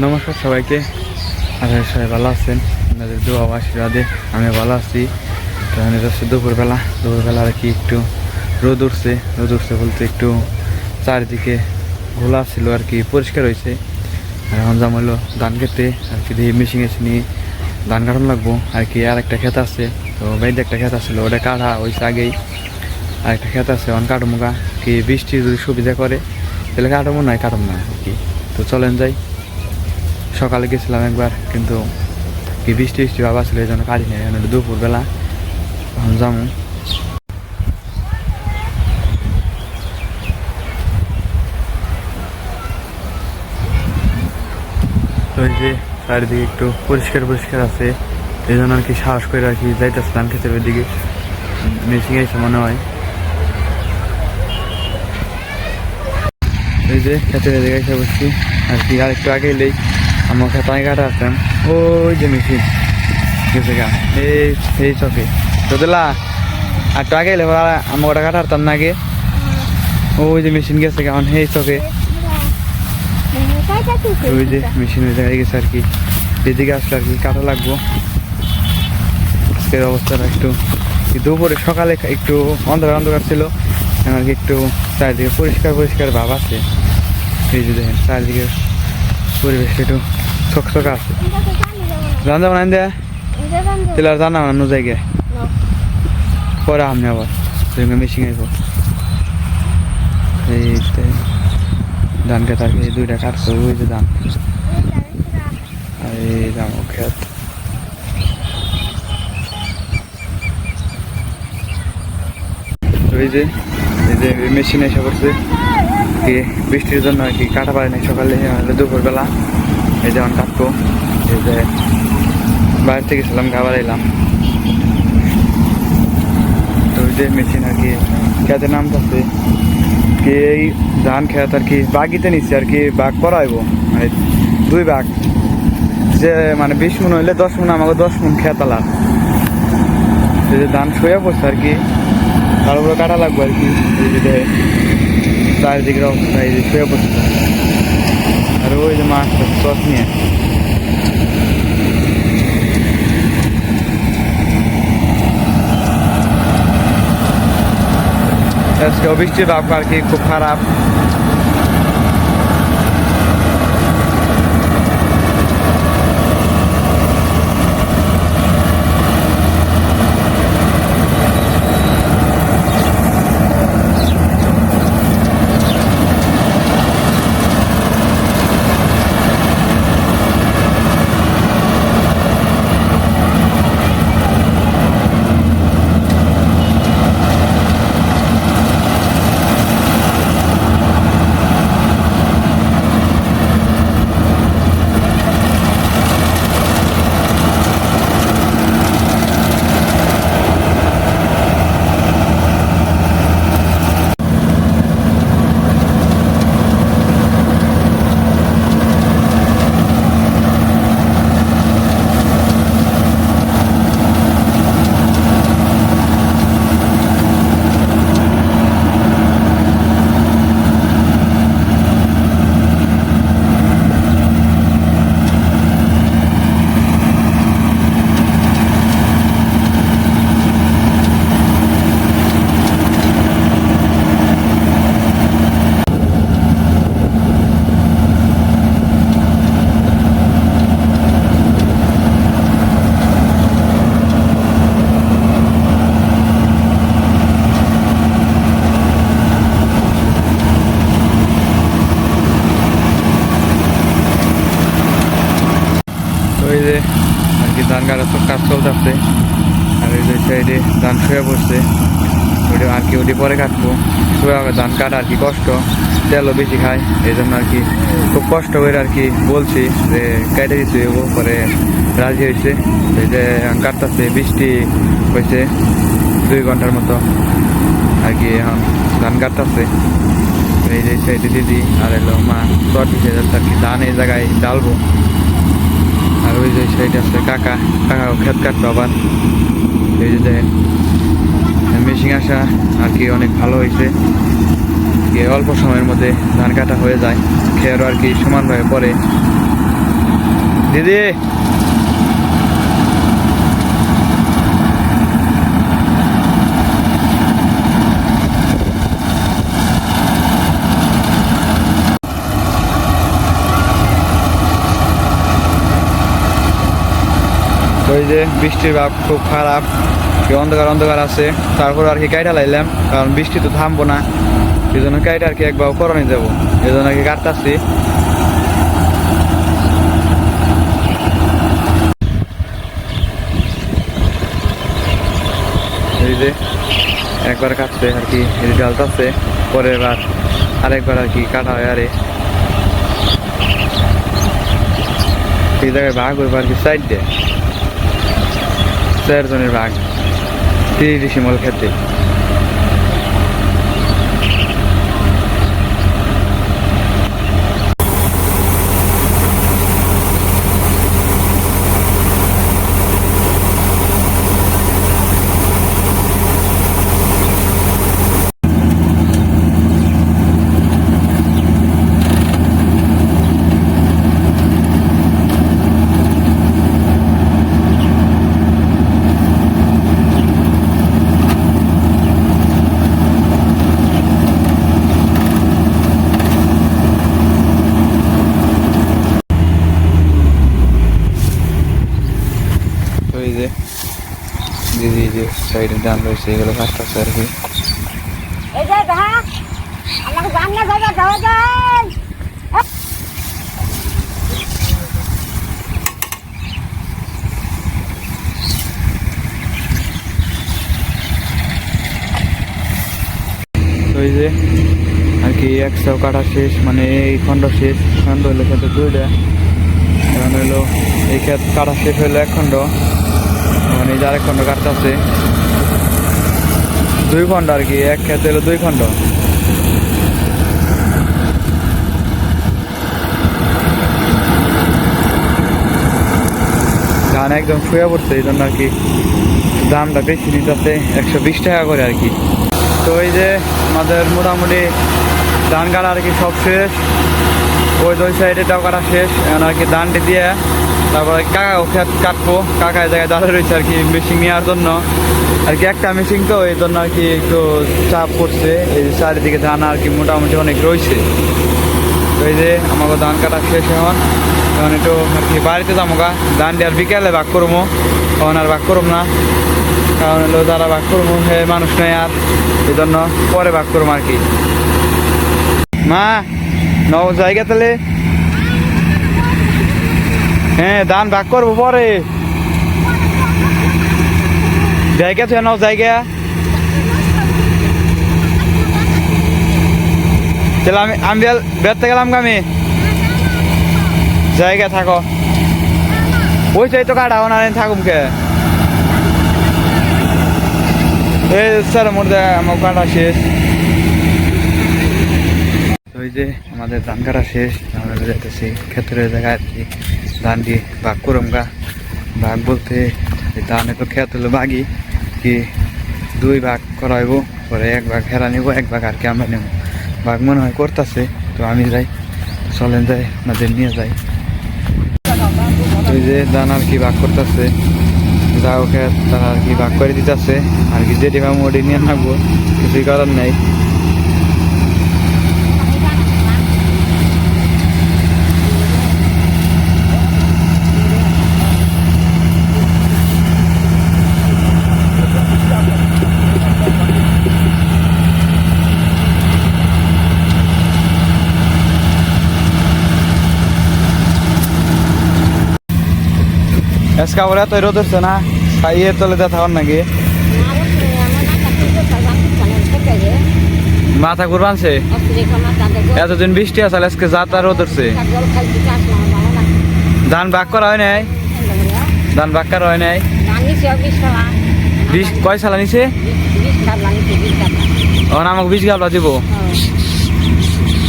নমস্কার সবাইকে। আপনারা সবাই ভালো আছেন। আপনাদের দোয়া আশীর্বাদে আমি ভালো আছি। তো আমি হচ্ছে দুপুরবেলা। দুপুরবেলা আর কি একটু রোদ উঠছে। রোদ উঠছে বলতে একটু চারিদিকে ঘোলা ছিল আর কি, পরিষ্কার হয়েছে। আর এখন যাম হলো ধান খেতে। আর কি দিয়ে মেশিন এসে নিয়ে ধান কাটানো লাগবো। আর কি, আর একটা ক্ষেত আছে। তো বাইরে একটা ক্ষেত আসছিল ওটা কাটা হয়েছে আগেই। আর একটা ক্ষেত আছে অন কাটবো গা কি বৃষ্টি যদি সুবিধা করে, তাহলে কাটবো নয় কাটবো না আর কি। তো চলেন যাই। সকালে গেছিলাম একবার, কিন্তু কি বৃষ্টি বৃষ্টি ভাব আসলে এই জন্য কাটি নেই। দুপুরবেলা এখন যাব। এই যে চারিদিকে একটু পরিষ্কার পরিষ্কার আছে, এই জন্য আর কি সাহস করে আর কি যাইতেছিলাম খেতে দিকে মেশিং এসে মনে হয়। এই যে খেতে দিকে এসে বসছি। আর কি আর একটু আগে এলেই আমার খেতায় কাটা আসতাম ওই যে মেশিন। গেছে গা। এই চকে তো দিলা, আর আগে এলে আমার ওটা কাটা না আগে ওই যে মেশিন গেছে গা এই চকে ওই যে মেশিন ওই গেছে আর কি। এদিকে আসলে আর কি কাটা লাগবো। আজকের অবস্থাটা একটু দুপুরে সকালে একটু অন্ধকার অন্ধকার ছিল। আর কি একটু চারিদিকে পরিষ্কার পরিষ্কার ভাব আছে। এই যে দেখেন চারিদিকে পরিবেশটা একটু ছকছকা আছে। জান না জানা অন্য জায়গায় পরে আমি আবার। মেশিন আইব। এই ধান খেত কি দুইটা কাটছে, ওই যে ধান। এই ধান খেত। ওই যে, এই যে মেশিন এসে পড়ছে। বৃষ্টির জন্য আর কি কাটা পারে নাই সকালে দুপুরবেলা। এই যেমন কাটবো এই যে বাইরে থেকে গেছিলাম খাবার এলাম তো যে মেশিন আর কি, খেতে নামতেছে। কি এই ধান খেত আর কি, বাগিতে নিচ্ছে আর কি, বাঘ করাইবো মানে দুই বাঘ। যে মানে বিশ মন হইলে দশ মন, আমাকে দশ মন খেতালা এই যে ধান শুয়ে পড়ছে আর কি, তার উপরে কাটা লাগবে আর কি। এই যে অবস্থা, এই যে শুয়ে পড়ছে। আর ওই যে মাছ টস নিয়ে আজকে বৃষ্টির ভাব আর কি খুব খারাপ তো এই যে আর কি ধান কাটার তো কাজ চলতেছে আর এই যে সাইডে ধান শুয়ে পড়ছে। ওইটা আর কি ওটি পরে কাটবো। শুয়ে ধান কাটা আর কি কষ্ট, তেলও বেশি খায় এই জন্য আর কি খুব কষ্ট করে আর কি বলছি যে কেটে দিতে দেবো পরে রাজি হয়েছে। এই যে কাটতেছে, বৃষ্টি হয়েছে দুই ঘণ্টার মতো। আর কি এখন ধান কাটতেছে। এই যে সাইডে দিদি আর এলো মা চট দিতে আর কি ধান এই জায়গায় ডালবো। আর ওই যে সাইড আছে কাকা কাকা খেত কাটতো আবার। এই যে মেশিন আসা আর কি অনেক ভালো হয়েছে। অল্প সময়ের মধ্যে ধান কাটা হয়ে যায়, খেয়ারও আর কি সমানভাবে পরে দিদি! ওই যে বৃষ্টির ভাব খুব খারাপ অন্ধকার অন্ধকার আছে। তারপর আর কি কাইটা লাইলাম, কারণ বৃষ্টি তো থামবো না। এই জন্য কাইটা আর কি একবার করণে যাব, এই জন্য আর কি কাটতাছি। এই যে একবার কাটছে আর কি রেজাল্ট আছে পরের বার আরেকবার আর কি কাটা হয়, আরে। এই জায়গায় ভাগ হইব আর কি সাইড দেয়? চারজনের ভাগ তিরিশ শিমল খেতে তো এই যে দিদি যে ডান রয়েছে এগুলো কাটতেছে আর কি। এই যে আর কি একশো কাটা শেষ মানে এই খণ্ড শেষ খণ্ড হলো খেতে দুইটা। কারণ হলো এই ক্ষেত কাটা শেষ হলো এক খণ্ড মানে যার এক খণ্ড কাটতেছে। দুই খণ্ড আর কি, এক ক্ষেত হলো দুই খণ্ড। ধান একদম শুয়ে পড়ছে, এই জন্য আর কি দামটা বেশি নিতেছে, একশো বিশ টাকা করে আর কি। তো এই যে আমাদের মোটামুটি ধান কাটা আর কি সব শেষ, ওই দুই সাইডে সাইডেটাও কাটা শেষ, এখন আর কি ধানটি দিয়ে তারপরে কাকা খেত কাটবো, কাকা জায়গায় দাঁড়িয়ে রয়েছে আর কি মেশিন নেওয়ার জন্য। আর কি একটা মেশিন তো, এই জন্য আর কি একটু চাপ পড়ছে। এই চারিদিকে ধান আর কি মোটামুটি অনেক রয়েছে এই যে আমাকে ধান কাটা শেষ এখন। এখন একটু আর কি বাড়িতে যাব গা ধান দিয়ে আর বিকেলে ভাগ করব তখন আর ভাগ করব না। কারণ হলো যারা ভাগ করব হে মানুষ নেই আর। এই জন্য পরে ভাগ করব আর কি। মা নও জায়গা তাহলে? হ্যাঁ ধান ভাগ করব পরে। জায়গা তো নাও জায়গা। তাহলে আমি আমি বেরতে গেলাম আমি। জায়গা থাকো। ওই চাই তো কাটা ওনার থাকুম কে এই স্যার দেখা আমার কাটা শেষ। ওই যে আমাদের ধান কাটা শেষ, আমরা যাইতেছি ক্ষেত্রের জায়গায় আর কি ধান দিয়ে ভাগ করুম গা। ভাগ বলতে, ধানে তো ক্ষেত হলো ভাগই কি দুই ভাগ করাইব, পরে এক ভাগ হেরা নিব, এক ভাগ আর কি আমরা নেব। ভাগ মনে হয় করতেছে, তো আমি যাই, চলেন যাই, আপনাদের নিয়ে যাই। ওই যে আর কি ভাগ করতেছে যা ওকে তারা আর কি ভাগ করে দিতেছে, আর কি যেটি ভাব ওটি নিয়ে নাকবো কিছুই করার নেই। এসকা বলে তো রোদ হচ্ছে না খাইয়ে তলে দে থাকুন নাকি? মাথা ঘুরবানছে এতদিন বৃষ্টি আসলে আজকে যাতা রোদ হচ্ছে ধান ভাগ করা হয় নাই? ধান ভাগ করা হয় নাই? বিশ কয় সালা নিছে? এখন আমাকে বিশ গাবলা দিব?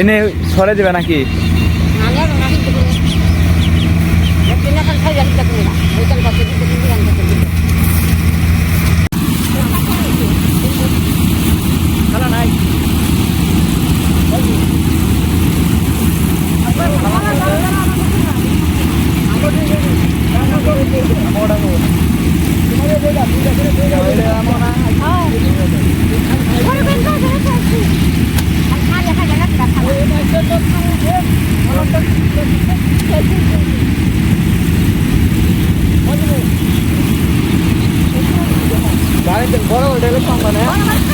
এনে সরে দিবে নাকি? এখান খাই গাড়িটা তুমি না ওইখান কাছে দিতে দিতে গান কাছে দিতে Thank you. বড় হোটেলে কম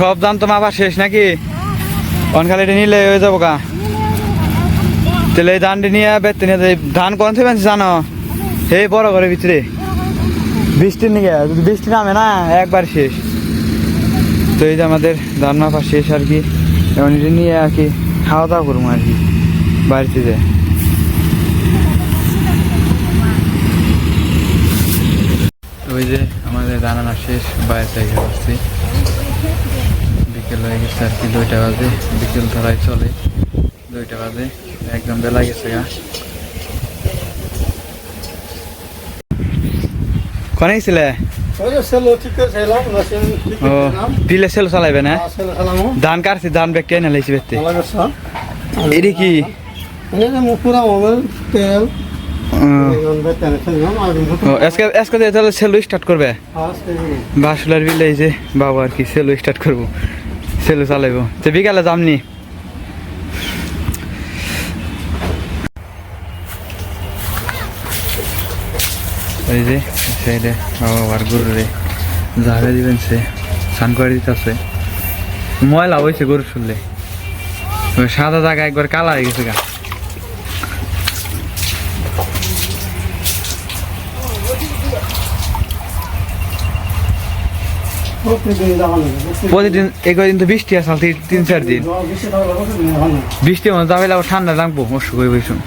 সব দাম তো মাপা শেষ নাকি? অনখালিটা নিলে হয়ে যাব কা তাহলে এই ধানটি নিয়ে বেতে নিয়ে ধান কোন থেকে জানো? এই বড় ঘরের ভিতরে। বৃষ্টির নিকে যদি বৃষ্টি নামে না একবার শেষ। তো এই যে আমাদের ধান মাপা শেষ আর কি। এখন এটা নিয়ে আর কি খাওয়া দাওয়া করব আর কি বাড়িতে যে। ওই যে আমাদের রান্না শেষ বাইরে থেকে আসছি বিকেল হয়ে গেছে আর কি দুইটা বাজে বিকেল ধরাই চলে দুইটা বাজে একদম বেলা গেছে গা। কনে গেছিলে? ও পিলে সেল চালাইবে না ধান কাটছি ধান ব্যাগ টেনে লাইছি বেতে এটি কি পুরা মোবাইল তেল ও আজকে আজকে তাহলে সেল স্টার্ট করবে। বাসুলার বিলে যে বাবা আর কি সেলো স্টার্ট করব। সেলো চালাইবো তো বিকালে যামনি এই যে সাইডে বাবা আর গরু রে জাগা দিবেন সে। স্নান করে দিতেছে ময়লা হয়েছে গরু শুনলে সাদা জায়গা একবার কালা হয়ে গেছে গা। প্রতিদিন কদিন তো বৃষ্টি আসল তিন চার দিন। বৃষ্টি মতো যাবে আবার ঠান্ডা লাগবো, অসুখ হয়ে বসুন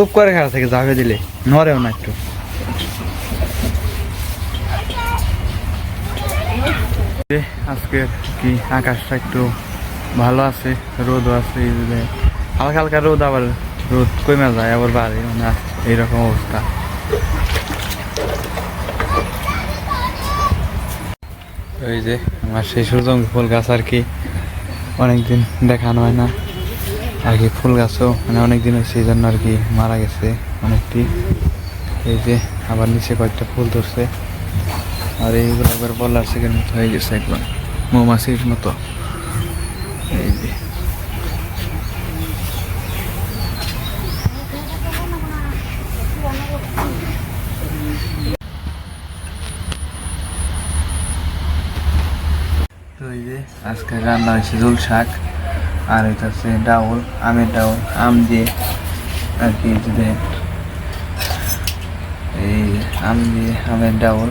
চুপ করে খেলা থেকে যাবে দিলে নরেও না একটু। আজকে কি আকাশটা একটু ভালো আছে, রোদও আছে হালকা হালকা রোদ, আবার রোদ কমে যায়, আবার বাড়ে মানে এইরকম অবস্থা। ওই যে আমার সেই সূর্যমুখী ফুল গাছ আর কি অনেকদিন দেখানো হয় না। আর কি ফুল গাছও মানে অনেকদিন হয়েছে এই জন্য আর কি মারা গেছে অনেকটি। এই যে আবার নিচে কয়েকটা ফুল ধরছে। আর এইগুলো একবার বলার সেকেন্ড মতো হয়ে গেছে একবার, মৌমাছির মতো। এই যে আজকে রান্না হয়েছে ঝোল শাক। আর এটা হচ্ছে ডাউল, আমের ডাউল, আম দিয়ে আর কি এই যে এই আম দিয়ে আমের ডাউল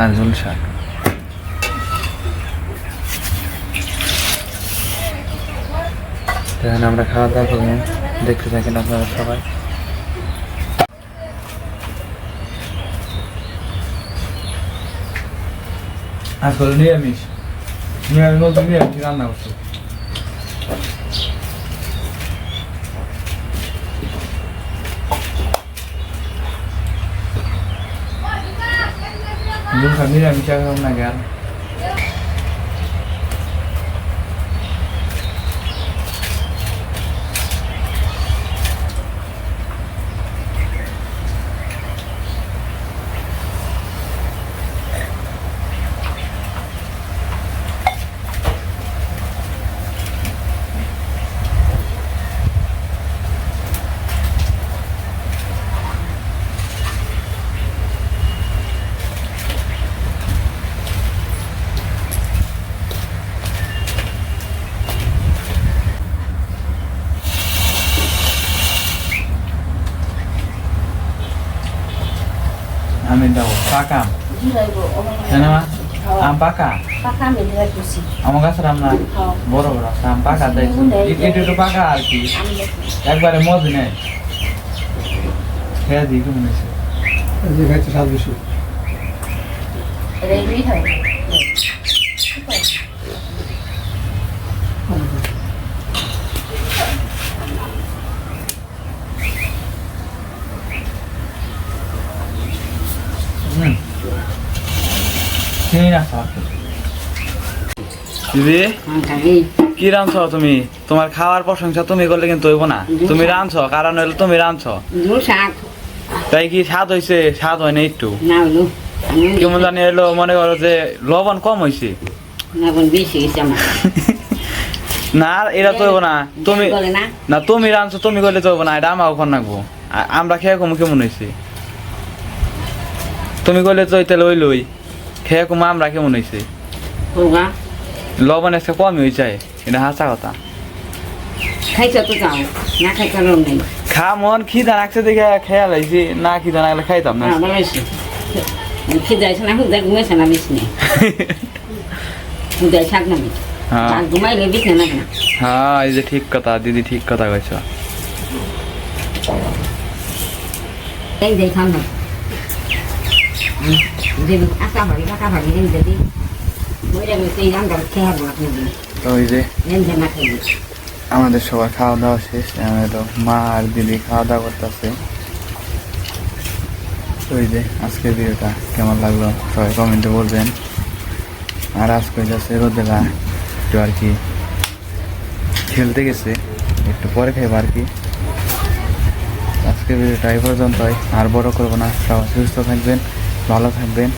আর ঝোল শাক। তো এখন আমরা খাওয়া দাওয়া করব দেখতে থাকেন আপনারা সবাই। আসলে নিরামিষ। নিরামিষ বলতে নিরামিষ রান্না করছি Nunca niরামিষ এখন না গেল আমি পাকা কেন মা আম পাকা? আমি আমার কাছে রান্না বড় বড় আছে, আম পাকা দেয়। এটা একটু পাকা আর কি? একবারে মজ নেই। খেয়ে দিই কেমন হয়েছে খাইছে স্বাদ বেশি রেডি হয় হুম চিনি না খাওয়া দিদি কি রাঁধছ তুমি? তোমার খাওয়ার প্রশংসা তুমি করলে কিন্তু হইব না। তুমি রাঁধছ কারণ হইল তুমি রাঁধছ। তাই কি স্বাদ হয়েছে স্বাদ হয় না একটু কেমন জানি এলো মনে করো যে লবণ কম হয়েছে না এটা তো না। তুমি না? না তুমি রাঁধছো তুমি করলে তো না। এটা আমার ওখান রাখব আমরা খেয়ে কম কেমন হয়েছে তুমি করলে তো এটা লই লই। খেয়ে কম আমরা কেমন হয়েছে লবণ এসে কমই হয়েছে এটা হাসা কথা। খা মন খিদা রাখছে দেখে খেয়াল হয়েছে না খিদা গেলে খাইতাম না। হ্যাঁ হ্যাঁ। হ্যাঁ এই যে ঠিক কথা দিদি ঠিক কথা কইছ। এই যাই না আমাদের সবার খাওয়া দাওয়া শেষ তো মা আর দিদি খাওয়া দাওয়া করতেছে। ওই যে আজকের ভিডিওটা কেমন লাগল? সবাই কমেন্টে বলবেন। আর আজকে যাচ্ছে রোদেলা, একটু আর কি খেলতে গেছে, একটু পরে খাইবো আর কি। আজকের ভিডিওটা এই পর্যন্তই, আর বড় করব না, সবাই সুস্থ থাকবেন। ভালো থাকবেন।